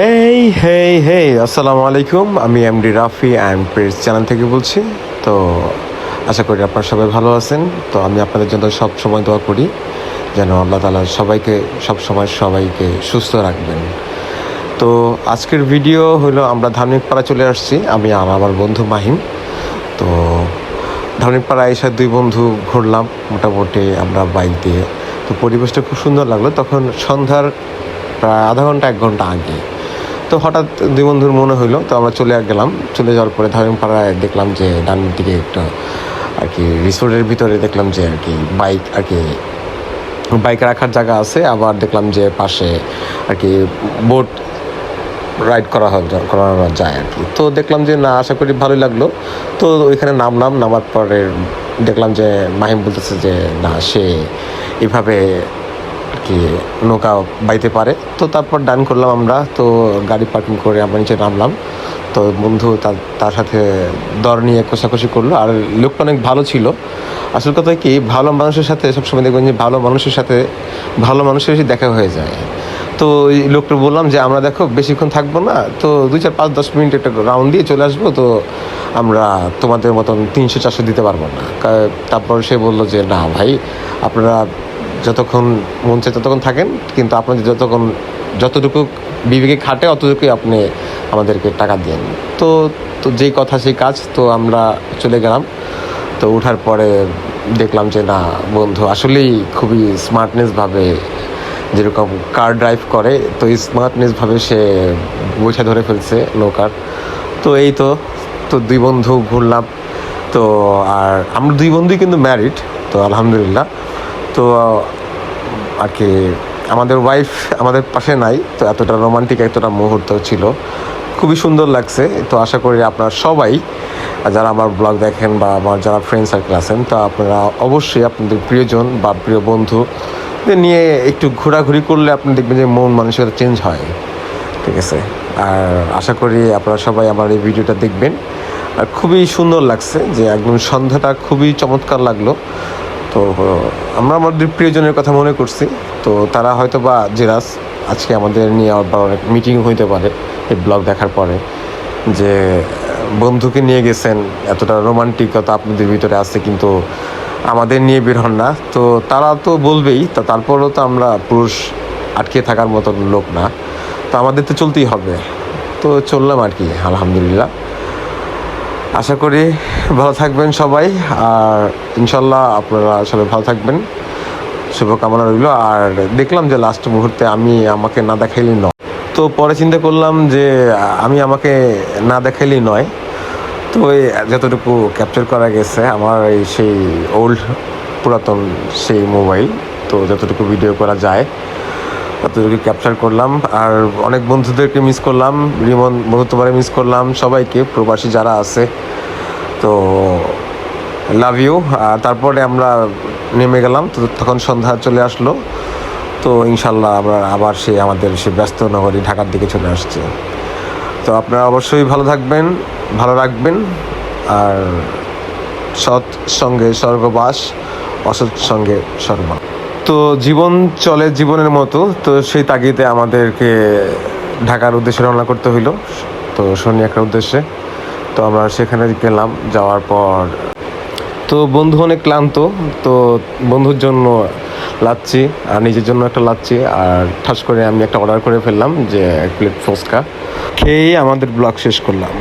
হেই হেই হেই আসসালামু আলাইকুম। আমি MD Rafi and press channel থেকে বলছি। তো আশা করি আপনারা সবাই ভালো আছেন। তো আমি আপনাদের জন্য সব সময় দোয়া করি, যেন আল্লাহ তালা সবাইকে, সব সময় সবাইকে সুস্থ রাখবেন। তো আজকের ভিডিও হলো, আমরা ধার্মিক পাড়া চলে আসছি। আমি আর আমার বন্ধু মাহিম। তো ধার্মিক পাড়া এসে দুই বন্ধু ঘুরলাম, মোটামুটি আমরা বাইক দিয়ে। তো পরিবেশটা খুব সুন্দর লাগল। তখন সন্ধ্যার প্রায় আধা ঘণ্টা, এক ঘণ্টা আগে। তো হঠাৎ দুই বন্ধুর মনে হইল, তো আমরা চলে গেলাম। চলে যাওয়ার পরে ধার্মিক পাড়ায় দেখলাম যে ডান দিকে একটা আর কি রিসোর্টের ভিতরে দেখলাম যে আর কি বাইক আর কি বাইক রাখার জায়গা আছে। আবার দেখলাম যে পাশে আর কি বোট রাইড করা করানো যায় আর কি। তো দেখলাম যে না, আশা করি ভালোই লাগল। তো ওইখানে নামলাম, নামার পরে দেখলাম যে মাহিম বলতেছে যে না, সে এভাবে কি নৌকা বাইতে পারে। তো তারপর ডান করলাম আমরা। তো গাড়ি পার্কিং করে আমরা নিচে নামলাম। তো বন্ধু তার সাথে দর নিয়ে কষাকষি করল। আর লোকটা অনেক ভালো ছিল। আসল কথা কি, ভালো মানুষের সাথে সবসময় দেখবেন যে ভালো মানুষের সাথে ভালো মানুষের বেশি দেখা হয়ে যায়। তো ওই লোকটা বললাম যে, আমরা দেখো, বেশিক্ষণ থাকব না। তো দুই চার পাঁচ দশ মিনিট একটা রাউন্ড দিয়ে চলে আসব। তো আমরা তোমাদের মতন তিনশো চারশো দিতে পারব না। তারপর সে বলল যে, না ভাই, আপনারা যতক্ষণ মন চায় ততক্ষণ থাকেন, কিন্তু আপনাদের যতক্ষণ, যতটুকু বিবেকে খাটে, অতটুকুই আপনি আমাদেরকে টাকা দেন। তো তো যেই কথা সেই কাজ, তো আমরা চলে গেলাম। তো ওঠার পরে দেখলাম যে, না, বন্ধু, আসলেই খুবই স্মার্টনেসভাবে যেরকম কার ড্রাইভ করে, তো স্মার্টনেসভাবে সে বৈঠা ধরে ফেলছে নৌকার। তো এই তো তো দুই বন্ধু ঘুরলাম। তো আর আমরা দুই বন্ধুই কিন্তু ম্যারিড তো আলহামদুলিল্লাহ। তো, আর কি, আমাদের ওয়াইফ আমাদের পাশে নাই, তো এতটা রোমান্টিক এতটা মুহূর্ত ছিল। খুবই সুন্দর লাগছে, তো আশা করি আপনারা সবাই যারা আমার ব্লগ দেখেন বা আমার যারা ফ্রেন্ড সার্কেল আছেন, তো আপনারা অবশ্যই আপনাদের প্রিয়জন বা প্রিয় বন্ধু নিয়ে একটু ঘোরাঘুরি করলে আপনি দেখবেন যে মন মানসিকতা চেঞ্জ হয়। ঠিক আছে? আর আশা করি আপনারা সবাই আমার এই ভিডিওটা দেখবেন। আর খুবই সুন্দর লাগছে যে একদম সন্ধ্যাটা খুবই চমৎকার লাগল। তো, আমরা আমাদের প্রিয়জনের কথা মনে করছি। তো তারা হয়তো বা জেরাস আজকে আমাদের নিয়ে আবার অনেক মিটিং হইতে পারে, এই ব্লগ দেখার পরে, যে, বন্ধুকে নিয়ে গেছেন, এতটা রোমান্টিকতা আপনাদের ভিতরে আছে কিন্তু আমাদের নিয়ে বের হন না। তো তারা তো বলবেই, তা তারপরেও তো আমরা পুরুষ আটকে থাকার মতো লোক না। তো আমাদের তো চলতেই হবে। তো চললাম আর কি, আলহামদুলিল্লাহ। আশা করি ভালো থাকবেন সবাই, আর ইনশাল্লাহ আপনারা আসলে ভালো থাকবেন। শুভকামনা রইল, আর দেখলাম যে লাস্ট মুহূর্তে আমি আমাকে না দেখাইলেই নয়। তো পরে চিন্তা করলাম যে, আমি আমাকে না দেখাইলেই নয়। তো ওই যতটুকু ক্যাপচার করা গেছে, আমার এই সেই ওল্ড পুরাতন সেই মোবাইল তো যতটুকু ভিডিও করা যায় ততটুকু ক্যাপচার করলাম। আর অনেক বন্ধুদেরকে মিস করলাম। রিমন বন্ধুত্ববারে মিস করলাম। সবাইকে, প্রবাসী যারা আছে। তো লাভ ইউ আর তারপরে আমরা নেমে গেলাম। তো তখন সন্ধ্যা চলে আসলো। তো ইনশাল্লাহ আমরা আবার সে আমাদের সে ব্যস্ত নগরী ঢাকার দিকে চলে আসছে। তো আপনারা অবশ্যই ভালো থাকবেন, ভালো রাখবেন। আর সৎ সঙ্গে স্বর্গবাস, অসৎ সঙ্গে স্বর্গবাস। তো জীবন চলে জীবনের মতো, তো সেই তাগিদে আমাদেরকে ঢাকার উদ্দেশ্যে রওনা করতে হইল। তো শনি একটা উদ্দেশ্যে। তো আমরা সেখানে গেলাম, যাওয়ার পর তো বন্ধু অনেক ক্লান্ত, তো বন্ধুর জন্য লাচ্ছি, আর নিজের জন্য একটা লাচ্ছি, আর ঠাস করে আমি একটা অর্ডার করে ফেললাম যে এক প্লেট ফুচকা খেয়েই আমাদের ব্লগ শেষ করলাম।